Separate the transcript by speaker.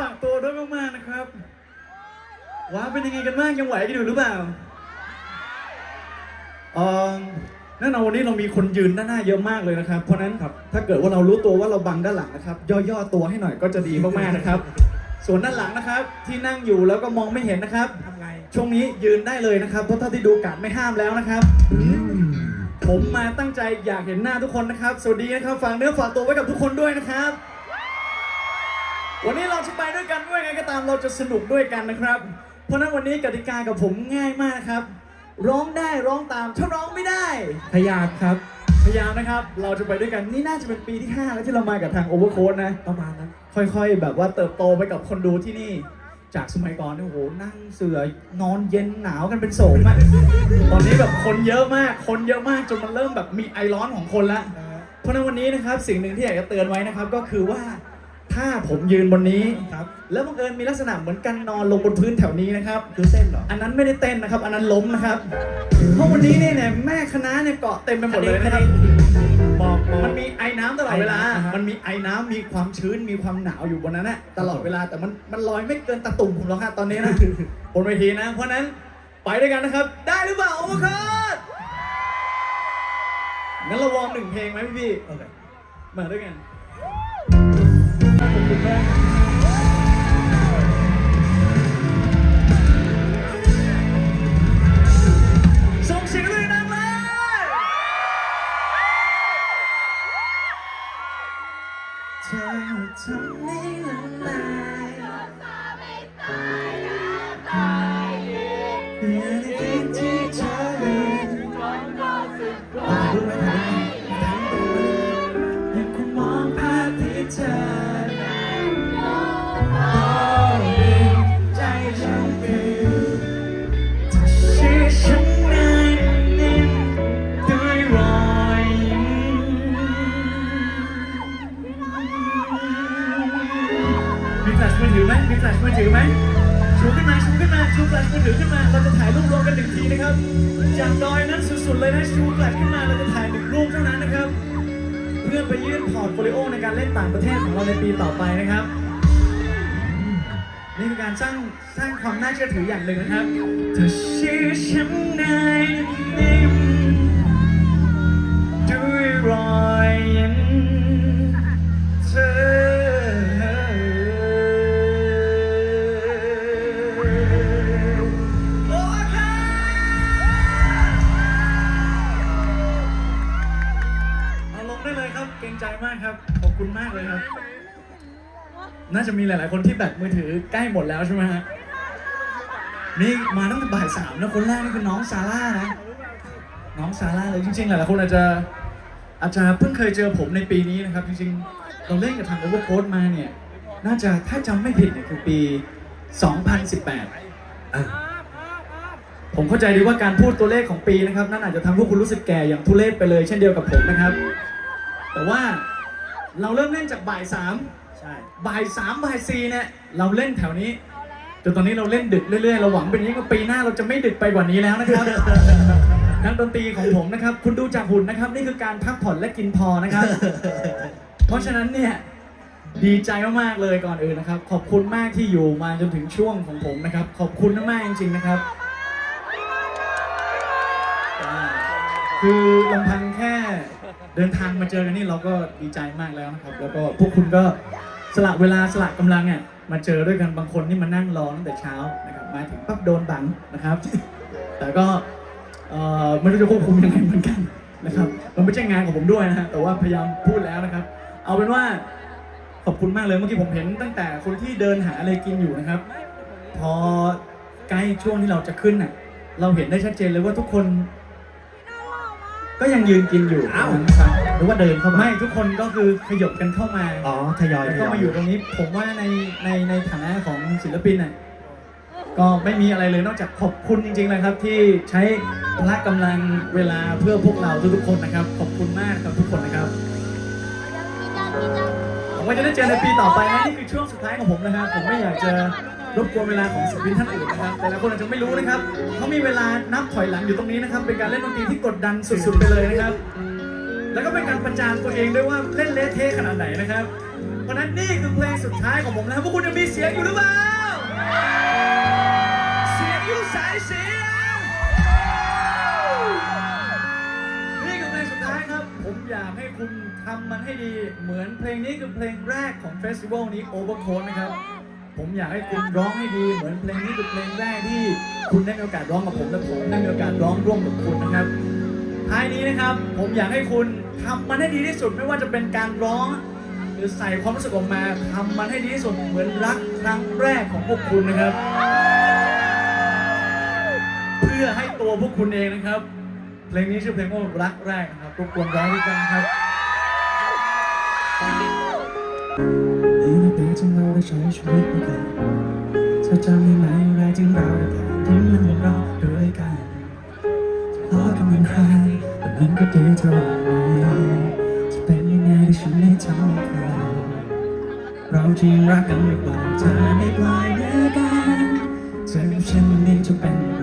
Speaker 1: ฝากตัวด้วยมากๆนะครับ ว้าเป็นยังไงกันบ้างยังไหวกันอยู่หรือเปล่าเออแน่นอนวันนี้เรามีคนยืนด้านหน้าเยอะมากเลยนะครับ เพราะฉะนั้นครับถ้าเกิดว่าเรารู้ตัวว่าเราบังด้านหลังนะครับ ย่อๆตัวให้หน่อยก็จะดีมากๆนะครับ ส่วนด้านหลังนะครับ ที่นั่งอยู่แล้วก็มองไม่เห็นนะครับ
Speaker 2: ทำไง
Speaker 1: ช่วงนี้ยืนได้เลยนะครับ เพราะเท่าที่ดูการไม่ห้ามแล้วนะครับ ผมมาตั้งใจอยากเห็นหน้าทุกคนนะครับ สวัสดีนะครับฝากเนื้อฝากตัวไว้กับทุกคนด้วยนะครับ วันนี้เราจะไปด้วยกันด้วยไงก็ตามเราจะสนุกด้วยกันนะครับ เพราะฉะนั้นวันนี้กติกากับผมง่ายมากครับ ร้องได้ร้องตามถ้าร้องไม่ได้
Speaker 2: พยายามครับ
Speaker 1: พยายามนะครับ เราจะไปด้วยกันนี่น่าจะเป็นปีที่ 5 แล้วที่เรามากับทางโอเวอร์โค้ดนะ
Speaker 2: ประมาณนั้น
Speaker 1: ค่อยๆ แบบว่าเติบโตไปกับคนดูที่นี่ จากสมัยก่อนเนี่ยโอ้โหนั่งเสือนอนเย็นหนาวกันเป็นโสมอะตอนนี้แบบคนเยอะมากคนเยอะมากจนมันเริ่มแบบมีไอร้อนของคนละเพราะฉะนั้นวันนี้นะครับสิ่งหนึ่งที่อยากจะเตือนไว้นะครับก็คือว่า ถ้าผมยืนบนนี้
Speaker 2: ครับ
Speaker 1: แล้วบังเอิญมีลักษณะเหมือนกันนอนลงบนพื้นแถวนี้นะครับ
Speaker 2: คือเต้นเหรอ
Speaker 1: อันนั้นไม่ได้เต้นนะครับ อันนั้นล้มนะครับ เพราะวันนี้เนี่ยเนี่ยแม่คณะเนี่ยเกาะเต็มไปหมดเลยนะครับ
Speaker 2: บอกบอก
Speaker 1: มันมีไอ้น้ำตลอดเวลา
Speaker 2: ไอน้ำอ่าฮะ
Speaker 1: มันมีไอ้น้ำมีความชื้น มีความหนาวอยู่บนนั้นนะตลอดเวลา แต่มันมันลอยไม่เกินตะตุ่มผมหรอกครับตอนนี้นะบนเวทีนะ เพราะฉะนั้นไปด้วยกันนะครับ ได้หรือเปล่าโอเวอร์คัทงั้นเราวอร์มหนึ่งเพลงไหมพี่พี่
Speaker 2: โอเค
Speaker 1: มาด้วยกัน ส่ง แฟลชมือถือไหมมีแฟลชมือถือไหมชูขึ้นมาชูขึ้นมาชูแฟลชมือถือขึ้นมา เราจะถ่ายรูปรวมกันหนึ่งทีนะครับ จากดอยนั้นสุดๆเลยนะชูแฟลชขึ้นมาเราจะถ่ายหนึ่งรูปเท่านั้นนะครับ เพื่อไปยื่นพอร์ตโฟลิโอในการเล่นต่างประเทศของเราในปีต่อไปนะครับนี่คือการสร้างสร้างความน่าเชื่อถืออย่างหนึ่งนะครับเธอเชื่อฉันในนิ่มด้ รังใจมากครับ ขอบคุณมากเลยครับ น่าจะมีหลาย ๆ คนที่แบตมือถือใกล้หมดแล้วใช่ไหมฮะ นี่มาตั้งแต่บ่ายสามนะคนแรกนี่คือน้องซาร่านะ น้องซาร่าเลยจริง ๆ หลาย ๆ คนอาจจะอาจจะเพิ่งเคยเจอผมในปีนี้นะครับ จริง ๆ เราเล่นกับทาง Overcoat มาเนี่ย น่าจะถ้าจำไม่ผิดเนี่ยคือปี 2018
Speaker 2: อะ
Speaker 1: ผมเข้าใจดีว่าการพูดตัวเลขของปีนะครับ นั่นอาจจะทำให้คุณรู้สึกแก่อย่างทุเรศไปเลยเช่นเดียวกับผมนะครับ แต่ว่าเราเริ่มเล่นจากบ่ายสาม
Speaker 2: ใช่
Speaker 1: บ่ายสามบ่ายสี่เนี่ยเราเล่นแถวนี้จนตอนนี้เราเล่นดึกเรื่อยๆเราหวังเป็นอย่างนี้ก็ปีหน้าเราจะไม่ดึกไปกว่านี้แล้วนะครับ นักดนตรีของผมนะครับ คุณดูจากหุ่นนะครับ นี่คือการพักผ่อนและกินพอนะครับ เพราะฉะนั้นเนี่ยดีใจมากๆเลยก่อนอื่นนะครับ ขอบคุณมากที่อยู่มาจนถึงช่วงของผมนะครับ ขอบคุณมากๆจริงๆนะครับอ่าคือลำพังแค่ เดินทางมาเจอกันนี่เราก็ดีใจมากแล้วนะครับ แล้วก็พวกคุณก็สละเวลาสละกำลังเนี่ยมาเจอด้วยกันบางคนนี่มานั่งรอตั้งแต่เช้านะครับมาถึงปั๊บโดนบังนะครับ แต่ก็เออไม่รู้จะควบคุมยังไงเหมือนกันนะครับมันไม่ใช่งานของผมด้วยนะฮะแต่ว่าพยายามพูดแล้วนะครับ เอาเป็นว่าขอบคุณมากเลยเมื่อกี้ผมเห็นตั้งแต่คนที่เดินหาอะไรกินอยู่นะครับ พอใกล้ช่วงที่เราจะขึ้นน่ะเราเห็นได้ชัดเจนเลยว่าทุกคน ก็ยังยืนกินอยู่
Speaker 2: อ้าว
Speaker 1: นะครับ
Speaker 2: หรือว่าเดินเข้ามา
Speaker 1: ไม่ทุกคนก็คือขยบกันเข้ามา
Speaker 2: อ๋อทยอย
Speaker 1: แล้ว
Speaker 2: ท
Speaker 1: ก็
Speaker 2: ยอย
Speaker 1: มาอยู่ตรงนี้ ผมว่าในในในฐานะของศิลปินน่ะก็ไม่มีอะไรเลยนอกจากขอบคุณจริงๆเลยครับ ที่ใช้พละกำลังเวลาเพื่อพวกเราทุกๆคนนะครับ ขอบคุณมากครับทุกคนนะครับหวังว่าจะได้เจอในปีต่อไปนะนี่คือช่วงสุดท้ายของผมนะครับผมไม่อยากจะ รบกวนเวลาของศิลปินท่านอื่นนะครับ แต่ลายคนอาจจะไม่รู้นะครับเขามีเวลานับถอยหลังอยู่ตรงนี้นะครับ เป็นการเล่นดนตรีที่กดดันสุดๆไปเลยนะครับ แล้วก็เป็นการประจานตัวเองด้วยว่าเล่นเละเทะขนาดไหนนะครับ เพราะฉะนั้นนี่คือเพลงสุดท้ายของผมแล้วพวกคุณยังมีเสียงอยู่หรือเปล่า เสียงอยู่สายเสียง นี่คือเพลงสุดท้ายครับ ผมอยากให้คุณทำมันให้ดี เหมือนเพลงนี้คือเพลงแรกของเฟสติวัลนี้ Overcoat นะครับ ผมอยากให้คุณร้องให้ดีเหมือนเพลงนี้คือเพลงแรกที่ คุณได้มีโอกาสร้องกับผมและผมได้มีโอกาสร้องร่วมกับคุณนะครับท้ายนี้นะครับ ผมอยากให้คุณทำมันให้ดีที่สุดไม่ว่าจะเป็นการร้อง หรือใส่ความรู้สึกออกมาทำมันให้ดีที่สุดเหมือนรักครั้งแรกของพวกคุณนะครับ เพื่อให้ตัวพวกคุณเองนะครับ เพลงนี้ชื่อเพลงว่ารักแรกนะครับรบกวนร้องด้วยกันครับนี่น จึงเราได้ใช้ชีวิตด้วยกันเธอจำได้ไหมแรกที่เราได้ผ่านยิ้มและหัวเราะด้วยกันทะเลาะกันเหมือนใครแต่มันก็ดีเท่าไหร่จะเป็นยังไงที่ฉันไม่ทำเธอเราจริงรักกันหรือเปล่าเธอไม่ปล่อยเนื้อกันเธอกับฉันนี้จะเป็น